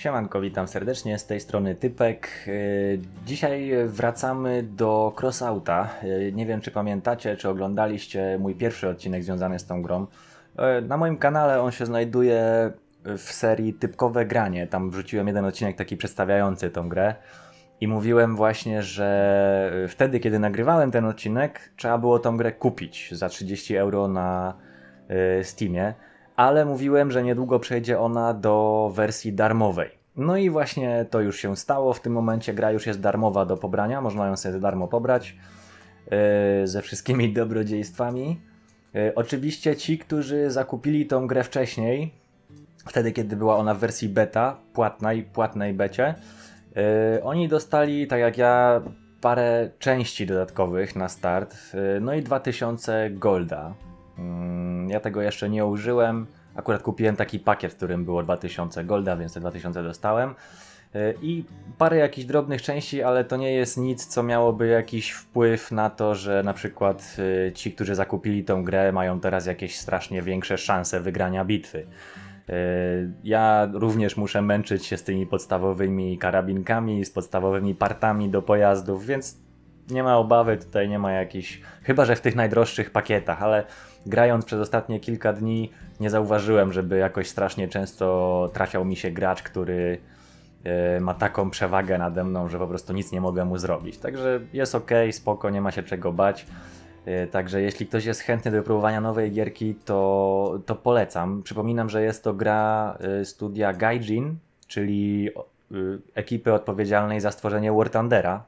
Siemanko, witam serdecznie, z tej strony Typek. Yy, Dzisiaj wracamy do Crossouta. Yy, Nie wiem, czy pamiętacie, czy oglądaliście mój pierwszy odcinek związany z tą grą. Yy, Na moim kanale on się znajduje w serii Typkowe Granie. Tam wrzuciłem jeden odcinek taki przedstawiający tą grę. I mówiłem właśnie, że wtedy, kiedy nagrywałem ten odcinek, trzeba było tą grę kupić za 30 euro na Steamie, ale mówiłem, że niedługo przejdzie ona do wersji darmowej. No i właśnie to już się stało. W tym momencie gra już jest darmowa do pobrania, można ją sobie darmo pobrać y, ze wszystkimi dobrodziejstwami. Y, Oczywiście ci, którzy zakupili tą grę wcześniej, wtedy kiedy była ona w wersji beta, płatnej, płatnej becie, Yy, oni dostali, tak jak ja, parę części dodatkowych na start, no i 2000 golda. Mm, Ja tego jeszcze nie użyłem. Akurat kupiłem taki pakiet, w którym było 2000 golda, więc te 2000 dostałem. Yy, I parę jakichś drobnych części, ale to nie jest nic, co miałoby jakiś wpływ na to, że na przykład yy, ci, którzy zakupili tą grę, mają teraz jakieś strasznie większe szanse wygrania bitwy. Yy, Ja również muszę męczyć się z tymi podstawowymi karabinkami, z podstawowymi partami do pojazdów, więc nie ma obawy, tutaj nie ma jakichś. Chyba, że w tych najdroższych pakietach, ale grając przez ostatnie kilka dni, nie zauważyłem, żeby jakoś strasznie często trafiał mi się gracz, który yy, ma taką przewagę nade mną, że po prostu nic nie mogę mu zrobić. Także jest ok, spoko, nie ma się czego bać. Yy, Także jeśli ktoś jest chętny do wypróbowania nowej gierki, to, to polecam. Przypominam, że jest to gra y, studia Gaijin, czyli ekipy odpowiedzialnej za stworzenie War Thundera.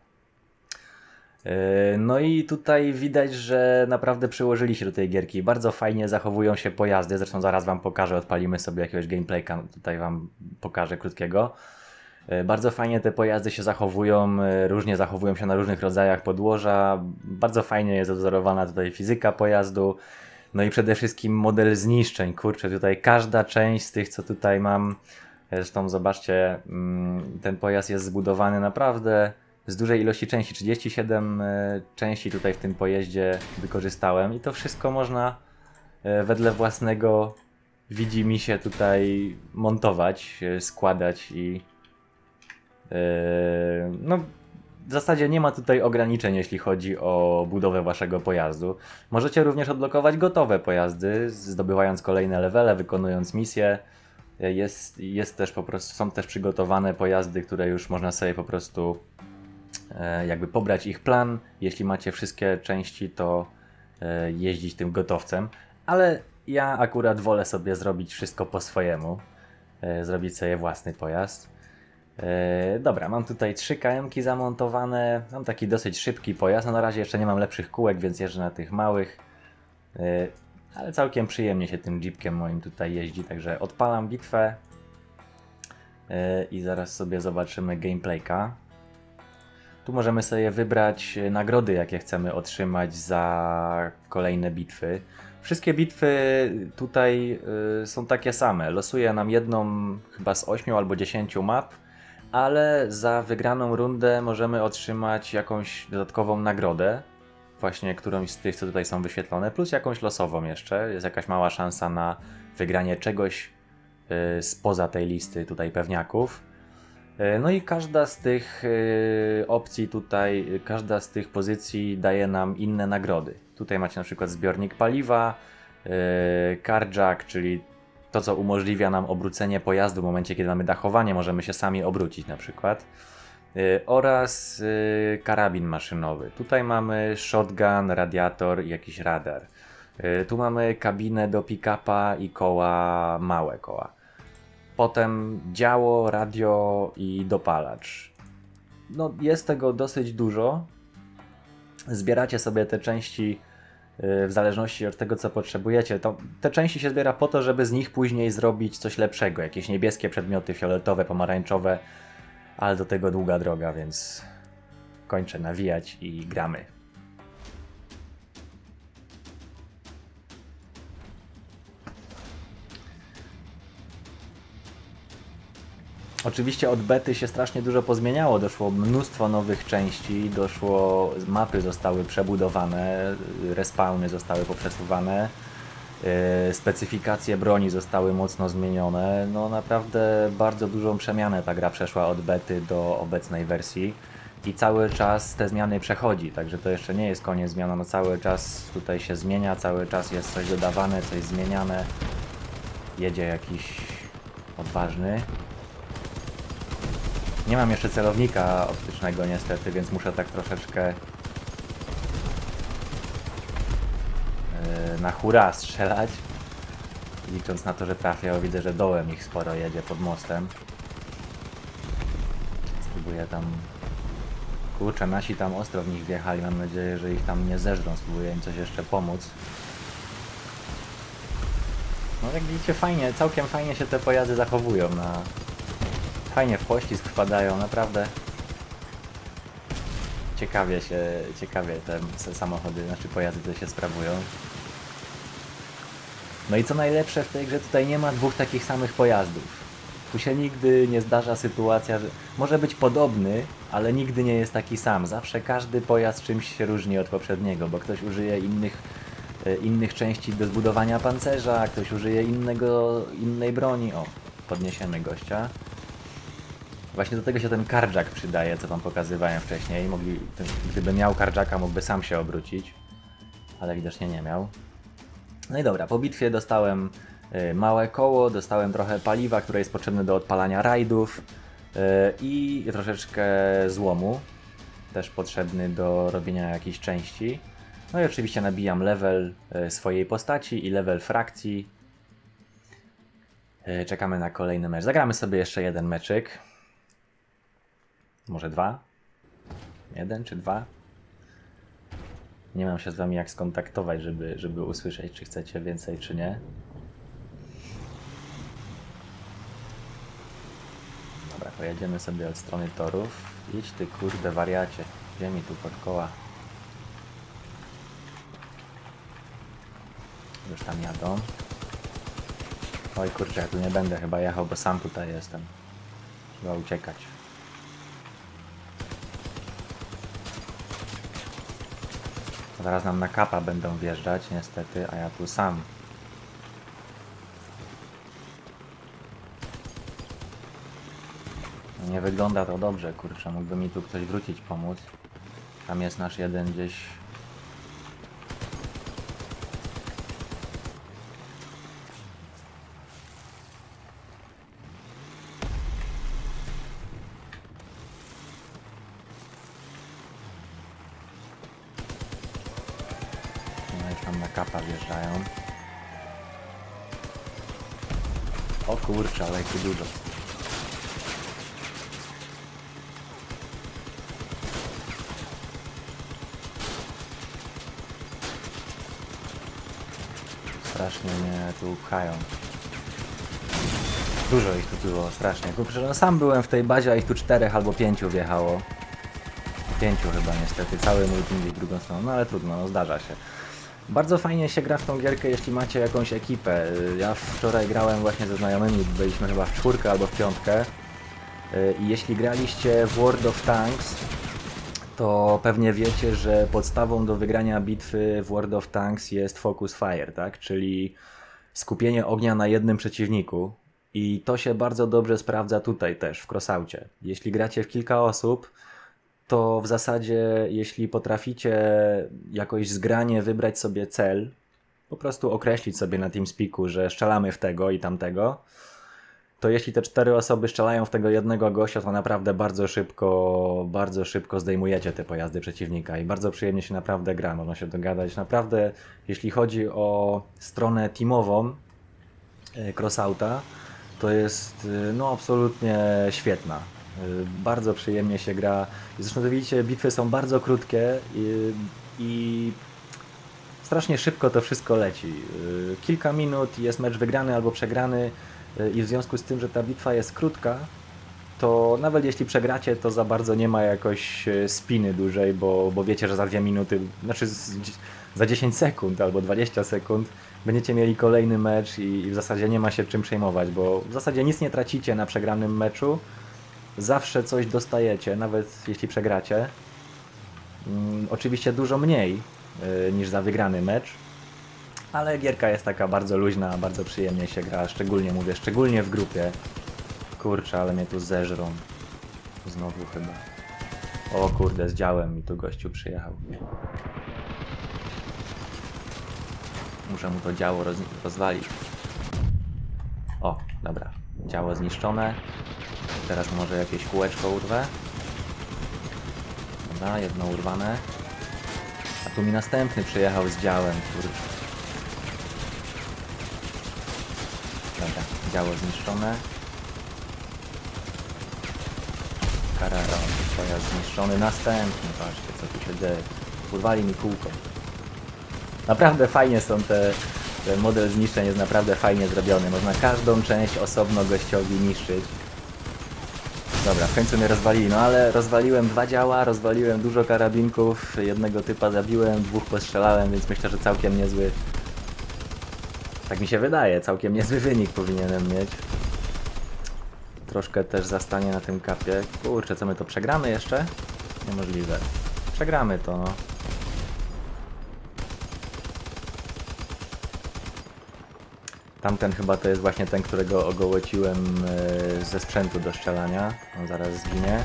Yy, No i tutaj widać, że naprawdę przyłożyli się do tej gierki. Bardzo fajnie zachowują się pojazdy. Zresztą zaraz Wam pokażę, odpalimy sobie jakiegoś gameplayka. Tutaj Wam pokażę krótkiego. E, Bardzo fajnie te pojazdy się zachowują, e, różnie zachowują się na różnych rodzajach podłoża. Bardzo fajnie jest odwzorowana tutaj fizyka pojazdu. No i przede wszystkim model zniszczeń. Kurczę, tutaj każda część z tych, co tutaj mam. e, Zresztą zobaczcie, mm, ten pojazd jest zbudowany naprawdę z dużej ilości części. 37 e, części tutaj w tym pojeździe wykorzystałem i to wszystko można e, wedle własnego widzi mi się tutaj montować, e, składać i No, w zasadzie nie ma tutaj ograniczeń, jeśli chodzi o budowę waszego pojazdu. Możecie również odblokować gotowe pojazdy, zdobywając kolejne levele, wykonując misje. Jest, jest też po prostu, są też przygotowane pojazdy, które już można sobie po prostu jakby pobrać ich plan. Jeśli macie wszystkie części, to e, jeździć tym gotowcem. Ale ja akurat wolę sobie zrobić wszystko po swojemu. E, Zrobić sobie własny pojazd. E, dobra, mam tutaj trzy KM-ki zamontowane. Mam taki dosyć szybki pojazd. No na razie jeszcze nie mam lepszych kółek, więc jeżdżę na tych małych. E, ale całkiem przyjemnie się tym jeepkiem moim tutaj jeździ, także odpalam bitwę. E, I zaraz sobie zobaczymy gameplayka. Tu możemy sobie wybrać e, nagrody, jakie chcemy otrzymać za kolejne bitwy. Wszystkie bitwy tutaj y, są takie same. Losuje nam jedną chyba z 8 albo 10 map, ale za wygraną rundę możemy otrzymać jakąś dodatkową nagrodę. Właśnie którąś z tych, co tutaj są wyświetlone, plus jakąś losową jeszcze. Jest jakaś mała szansa na wygranie czegoś y, spoza tej listy tutaj pewniaków. E, No i każda z tych e, opcji tutaj, każda z tych pozycji daje nam inne nagrody. Tutaj macie na przykład zbiornik paliwa, e, carjack, czyli to, co umożliwia nam obrócenie pojazdu w momencie, kiedy mamy dachowanie, możemy się sami obrócić na przykład. Oraz karabin maszynowy. Tutaj mamy shotgun, radiator i jakiś radar. Tu mamy kabinę do pick-upa i koła, małe koła. Potem działo, radio i dopalacz. No, jest tego dosyć dużo. Zbieracie sobie te części yy, w zależności od tego, co potrzebujecie. To, te części się zbiera po to, żeby z nich później zrobić coś lepszego. Jakieś niebieskie przedmioty, fioletowe, pomarańczowe, ale do tego długa droga, więc kończę nawijać i gramy. Oczywiście od bety się strasznie dużo pozmieniało, doszło mnóstwo nowych części, doszło, mapy zostały przebudowane, respawny zostały poprzesuwane. Yy, Specyfikacje broni zostały mocno zmienione. No naprawdę bardzo dużą przemianę ta gra przeszła od bety do obecnej wersji i cały czas te zmiany przechodzi, także to jeszcze nie jest koniec zmian, no cały czas tutaj się zmienia, cały czas jest coś dodawane, coś zmieniane. Jedzie jakiś odważny. Nie mam jeszcze celownika optycznego niestety, więc muszę tak troszeczkę yy, na hura strzelać. Licząc na to, że trafię, widzę, że dołem ich sporo jedzie pod mostem. Spróbuję tam... Kurczę, nasi tam ostro w nich wjechali, mam nadzieję, że ich tam nie zeżrą, spróbuję im coś jeszcze pomóc. No jak widzicie fajnie, całkiem fajnie się te pojazdy zachowują na... Fajnie w pościsk wpadają, naprawdę. Ciekawie się, ciekawie te samochody, znaczy pojazdy się sprawują. No i co najlepsze w tej grze tutaj nie ma dwóch takich samych pojazdów. Tu się nigdy nie zdarza sytuacja, że może być podobny, ale nigdy nie jest taki sam. Zawsze każdy pojazd czymś się różni od poprzedniego, bo ktoś użyje innych, e, innych części do zbudowania pancerza, ktoś użyje innego, innej broni. O, podniesiemy gościa. Właśnie do tego się ten karjack przydaje, co wam pokazywałem wcześniej. Mogli, ten, gdyby miał karjacka, mógłby sam się obrócić, ale widocznie nie miał. No i dobra, po bitwie dostałem y, małe koło, dostałem trochę paliwa, które jest potrzebne do odpalania rajdów y, i troszeczkę złomu, też potrzebny do robienia jakichś części. No i oczywiście nabijam level y, swojej postaci i level frakcji. Y, Czekamy na kolejny mecz. Zagramy sobie jeszcze jeden meczyk. Może dwa? Jeden czy dwa? Nie mam się z wami jak skontaktować, żeby, żeby usłyszeć, czy chcecie więcej, czy nie. Dobra, pojedziemy sobie od strony torów. Idź ty kurde wariacie. Gdzie mi tu pod koła? Już tam jadą. Oj kurczę, ja tu nie będę chyba jechał, bo sam tutaj jestem. Trzeba uciekać. Zaraz nam na kapa będą wjeżdżać, niestety, a ja tu sam. Nie wygląda to dobrze, kurczę, mógłby mi tu ktoś wrócić, pomóc. Tam jest nasz jeden gdzieś. No już tam na kapa wjeżdżają. O kurczę, ale ich tu dużo. Strasznie mnie tu pchają. Dużo ich tu było, strasznie. Kurczę, no sam byłem w tej bazie, a ich tu czterech albo pięciu wjechało. Pięciu chyba niestety, cały mój team w drugą stronę, no ale trudno, no zdarza się. Bardzo fajnie się gra w tą gierkę, jeśli macie jakąś ekipę. Ja wczoraj grałem właśnie ze znajomymi, byliśmy chyba w czwórkę albo w piątkę. Y, I jeśli graliście w World of Tanks, to pewnie wiecie, że podstawą do wygrania bitwy w World of Tanks jest focus fire, tak? Czyli skupienie ognia na jednym przeciwniku. I to się bardzo dobrze sprawdza tutaj też, w Crossaucie. Jeśli gracie w kilka osób, to w zasadzie, jeśli potraficie jakoś zgranie wybrać sobie cel, po prostu określić sobie na TeamSpeaku, że strzelamy w tego i tamtego, to jeśli te cztery osoby strzelają w tego jednego gościa, to naprawdę bardzo szybko, bardzo szybko zdejmujecie te pojazdy przeciwnika i bardzo przyjemnie się naprawdę gra, można się dogadać. Naprawdę, jeśli chodzi o stronę teamową e, Crossouta, to jest e, no absolutnie świetna. E, Bardzo przyjemnie się gra. Zresztą to widzicie, bitwy są bardzo krótkie i, i strasznie szybko to wszystko leci. Yy, Kilka minut jest mecz wygrany albo przegrany yy, i w związku z tym, że ta bitwa jest krótka, to nawet jeśli przegracie, to za bardzo nie ma jakoś spiny dłużej, bo, bo wiecie, że za dwie minuty, znaczy za 10 sekund albo 20 sekund będziecie mieli kolejny mecz i, i w zasadzie nie ma się czym przejmować, bo w zasadzie nic nie tracicie na przegranym meczu. Zawsze coś dostajecie, nawet jeśli przegracie. Mm, oczywiście dużo mniej y, niż za wygrany mecz, Ale gierka jest taka bardzo luźna, bardzo przyjemnie się gra, szczególnie mówię, szczególnie w grupie. Kurczę, ale mnie tu zeżrą. Znowu chyba. O kurde, z działem mi tu gościu przyjechał. Muszę mu to działo roz rozwalić. O, dobra. Działo zniszczone. Teraz może jakieś kółeczko urwę. Dobra, jedno urwane. A tu mi następny przyjechał z działem. Dobra, działo zniszczone. Kararon, pojazd zniszczony. Następny, patrzcie co tu się dzieje. Urwali mi kółko. Naprawdę fajnie są te... Ten model zniszczeń jest naprawdę fajnie zrobiony. Można każdą część osobno gościowi niszczyć. Dobra, w końcu mnie rozwalili, no ale rozwaliłem dwa działa, rozwaliłem dużo karabinków, jednego typa zabiłem, dwóch postrzelałem, więc myślę, że całkiem niezły... Tak mi się wydaje, całkiem niezły wynik powinienem mieć. Troszkę też zastanie na tym kapie. Kurczę, co my to przegramy jeszcze? Niemożliwe. Przegramy to, no. Tamten chyba to jest właśnie ten, którego ogołociłem e, ze sprzętu do strzelania. On zaraz zginie.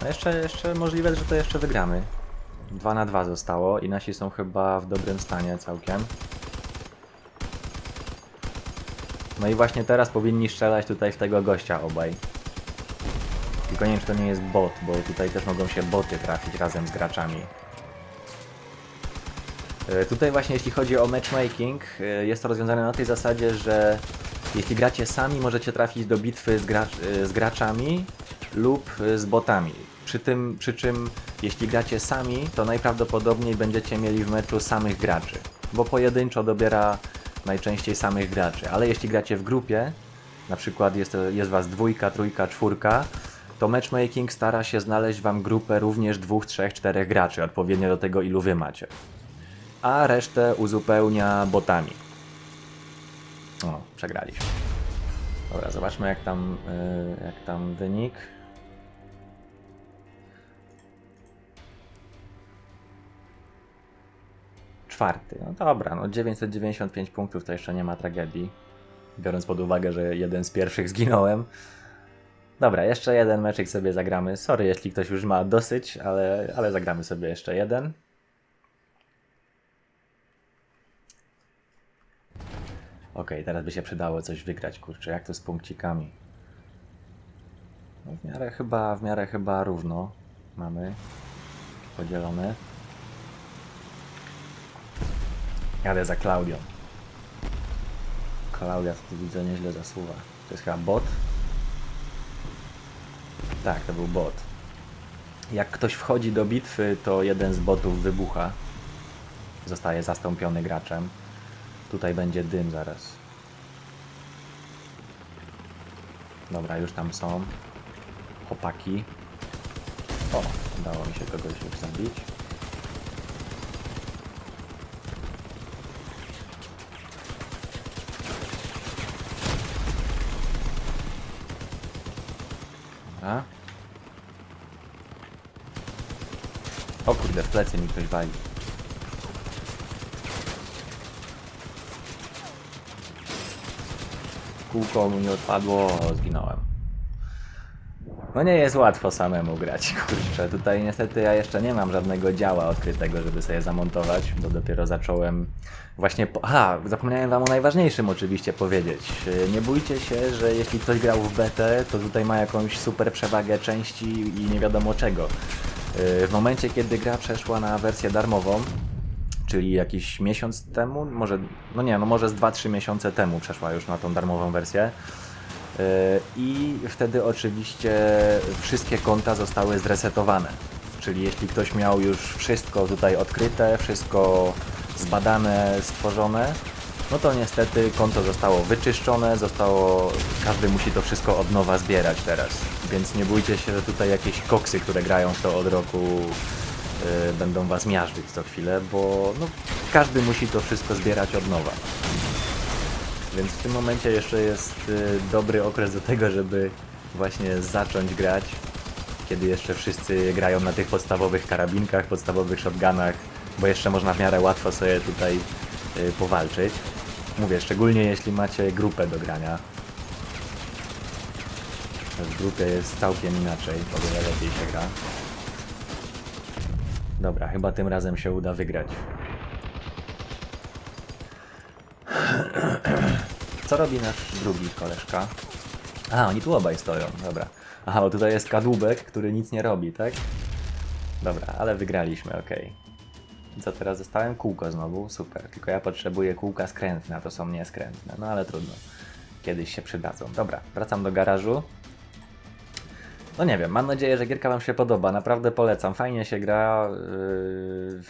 No jeszcze, jeszcze możliwe, że to jeszcze wygramy. 2 na 2 zostało i nasi są chyba w dobrym stanie całkiem. No i właśnie teraz powinni strzelać tutaj w tego gościa obaj. Tylko nie wiem, czy to nie jest bot, bo tutaj też mogą się boty trafić razem z graczami. E, Tutaj właśnie jeśli chodzi o matchmaking, e, jest to rozwiązane na tej zasadzie, że jeśli gracie sami, możecie trafić do bitwy z, gracz, e, z graczami lub z botami. Przy, tym, przy czym jeśli gracie sami, to najprawdopodobniej będziecie mieli w meczu samych graczy, bo pojedynczo dobiera najczęściej samych graczy, ale jeśli gracie w grupie, na przykład jest, jest was dwójka, trójka, czwórka, to matchmaking stara się znaleźć wam grupę również dwóch, trzech, czterech graczy, odpowiednio do tego ilu wy macie a resztę uzupełnia botami. O, przegraliśmy. Dobra, zobaczmy jak tam, yy, jak tam wynik. Czwarty. No dobra, no 995 punktów to jeszcze nie ma tragedii. Biorąc pod uwagę, że jeden z pierwszych zginąłem. Dobra, jeszcze jeden meczek sobie zagramy. Sorry, jeśli ktoś już ma dosyć, ale, ale zagramy sobie jeszcze jeden. Okej, teraz by się przydało coś wygrać, kurczę, jak to z punkcikami? No w miarę chyba, w miarę chyba równo mamy podzielone. Jadę za Klaudią. Klaudia tu widzę nieźle zasuwa. To jest chyba bot? Tak, to był bot. Jak ktoś wchodzi do bitwy, to jeden z botów wybucha. Zostaje zastąpiony graczem. Tutaj będzie dym zaraz. Dobra, już tam są. Chłopaki. O, udało mi się kogoś już zabić. Dobra. O kurde, w plecy mi ktoś wali. Kółko nie odpadło, zginąłem. No nie jest łatwo samemu grać, kurczę. Tutaj niestety ja jeszcze nie mam żadnego działa odkrytego, żeby sobie zamontować, bo dopiero zacząłem właśnie... Po... Aha, zapomniałem wam o najważniejszym oczywiście powiedzieć. Yy, Nie bójcie się, że jeśli ktoś grał w betę, to tutaj ma jakąś super przewagę części i nie wiadomo czego. Yy, W momencie, kiedy gra przeszła na wersję darmową, czyli jakiś miesiąc temu, może, no nie, no może z 2-3 miesiące temu przeszła już na tą darmową wersję. Yy, I wtedy oczywiście wszystkie konta zostały zresetowane. Czyli jeśli ktoś miał już wszystko tutaj odkryte, wszystko zbadane, stworzone, no to niestety konto zostało wyczyszczone, zostało, każdy musi to wszystko od nowa zbierać teraz. Więc nie bójcie się, że tutaj jakieś koksy, które grają w to od roku y, będą was miażdżyć co chwilę, bo no, każdy musi to wszystko zbierać od nowa. Więc w tym momencie jeszcze jest y, dobry okres do tego, żeby właśnie zacząć grać, kiedy jeszcze wszyscy grają na tych podstawowych karabinkach, podstawowych shotgunach, bo jeszcze można w miarę łatwo sobie tutaj y, powalczyć. Mówię, szczególnie jeśli macie grupę do grania. W grupie jest całkiem inaczej, o wiele lepiej się gra. Dobra, chyba tym razem się uda wygrać. Co robi nasz drugi koleżka? A, oni tu obaj stoją, dobra. Aha, bo tutaj jest kadłubek, który nic nie robi, tak? Dobra, ale wygraliśmy, okej. Co teraz zostałem? Kółko znowu, super. Tylko ja potrzebuję kółka skrętne, a to są nieskrętne. No ale trudno. Kiedyś się przydadzą. Dobra, wracam do garażu. No nie wiem, mam nadzieję, że gierka Wam się podoba. Naprawdę polecam. Fajnie się gra. Yy,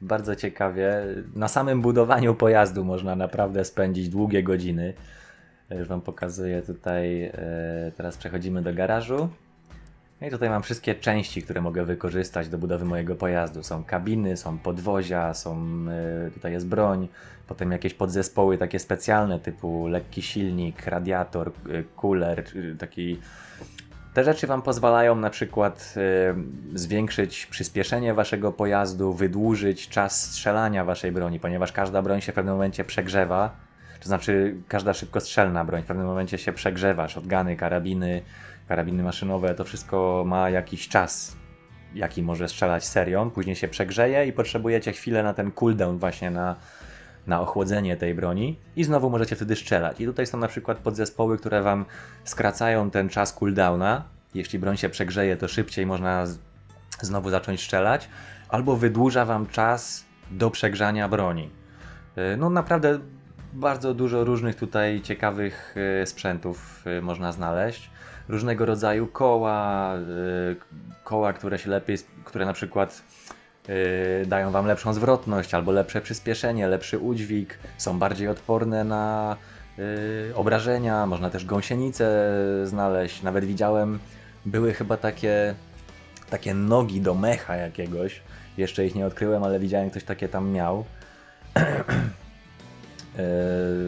bardzo ciekawie. Na samym budowaniu pojazdu można naprawdę spędzić długie godziny. Już Wam pokazuję tutaj. Yy, teraz przechodzimy do garażu. No i tutaj mam wszystkie części, które mogę wykorzystać do budowy mojego pojazdu. Są kabiny, są podwozia, są, y, tutaj jest broń, potem jakieś podzespoły takie specjalne typu lekki silnik, radiator, cooler, taki... Te rzeczy Wam pozwalają na przykład y, zwiększyć przyspieszenie Waszego pojazdu, wydłużyć czas strzelania Waszej broni, ponieważ każda broń się w pewnym momencie przegrzewa, to znaczy każda szybkostrzelna broń w pewnym momencie się przegrzewa, shotguny, karabiny, karabiny maszynowe, to wszystko ma jakiś czas, jaki może strzelać serią, później się przegrzeje i potrzebujecie chwilę na ten cooldown właśnie na, na ochłodzenie tej broni i znowu możecie wtedy strzelać. I tutaj są na przykład podzespoły, które Wam skracają ten czas cooldowna. Jeśli broń się przegrzeje, to szybciej można znowu zacząć strzelać, albo wydłuża Wam czas do przegrzania broni. Yy, No naprawdę bardzo dużo różnych tutaj ciekawych yy, sprzętów yy, można znaleźć. Różnego rodzaju koła, koła, które się lepiej, które na przykład dają Wam lepszą zwrotność albo lepsze przyspieszenie, lepszy udźwig, są bardziej odporne na yy, obrażenia, można też gąsienice znaleźć. Nawet widziałem, były chyba takie, takie nogi do mecha jakiegoś. Jeszcze ich nie odkryłem, ale widziałem, ktoś takie tam miał.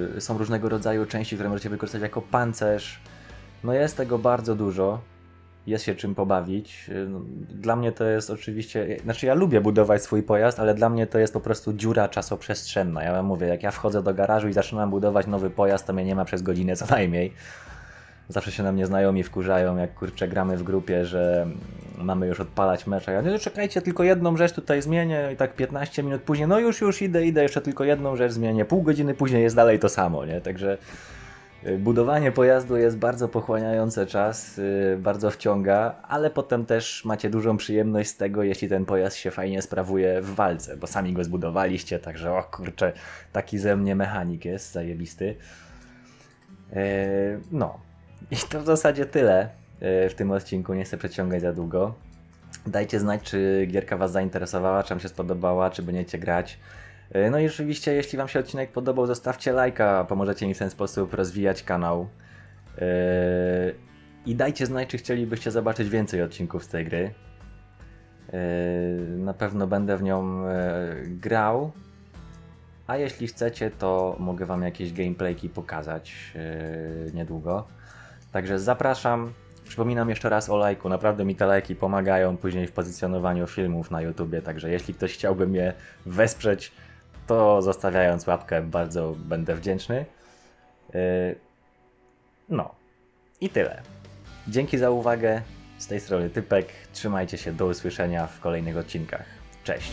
Yy, są różnego rodzaju części, które możecie wykorzystać jako pancerz. No jest tego bardzo dużo. Jest się czym pobawić. Yy, no, Dla mnie to jest oczywiście. Znaczy, ja lubię budować swój pojazd, ale dla mnie to jest po prostu dziura czasoprzestrzenna. Ja mówię, jak ja wchodzę do garażu i zaczynam budować nowy pojazd, to mnie nie ma przez godzinę co najmniej. Zawsze się na mnie znajomi wkurzają, jak kurczę gramy w grupie, że mamy już odpalać mecz. Ja nie, czekajcie, tylko jedną rzecz tutaj zmienię i tak 15 minut później, no już, już idę, idę, jeszcze tylko jedną rzecz zmienię. Pół godziny później jest dalej to samo, nie? Także y, budowanie pojazdu jest bardzo pochłaniające czas, y, bardzo wciąga, ale potem też macie dużą przyjemność z tego, jeśli ten pojazd się fajnie sprawuje w walce, bo sami go zbudowaliście, także o kurczę, taki ze mnie mechanik jest, zajebisty. E, No, i to w zasadzie tyle w tym odcinku. Nie chcę przeciągać za długo. Dajcie znać, czy gierka Was zainteresowała, czy Wam się spodobała, czy będziecie grać. E, No i oczywiście, jeśli Wam się odcinek podobał, zostawcie lajka, pomożecie mi w ten sposób rozwijać kanał. E, I dajcie znać, czy chcielibyście zobaczyć więcej odcinków z tej gry. E, Na pewno będę w nią grał. A jeśli chcecie, to mogę Wam jakieś gameplayki pokazać niedługo. Także zapraszam. Przypominam jeszcze raz o lajku. Naprawdę mi te lajki pomagają później w pozycjonowaniu filmów na YouTubie. Także jeśli ktoś chciałby mnie wesprzeć, to zostawiając łapkę bardzo będę wdzięczny. Yy, no i tyle. Dzięki za uwagę. Z tej strony Typek. Trzymajcie się. Do usłyszenia w kolejnych odcinkach. Cześć.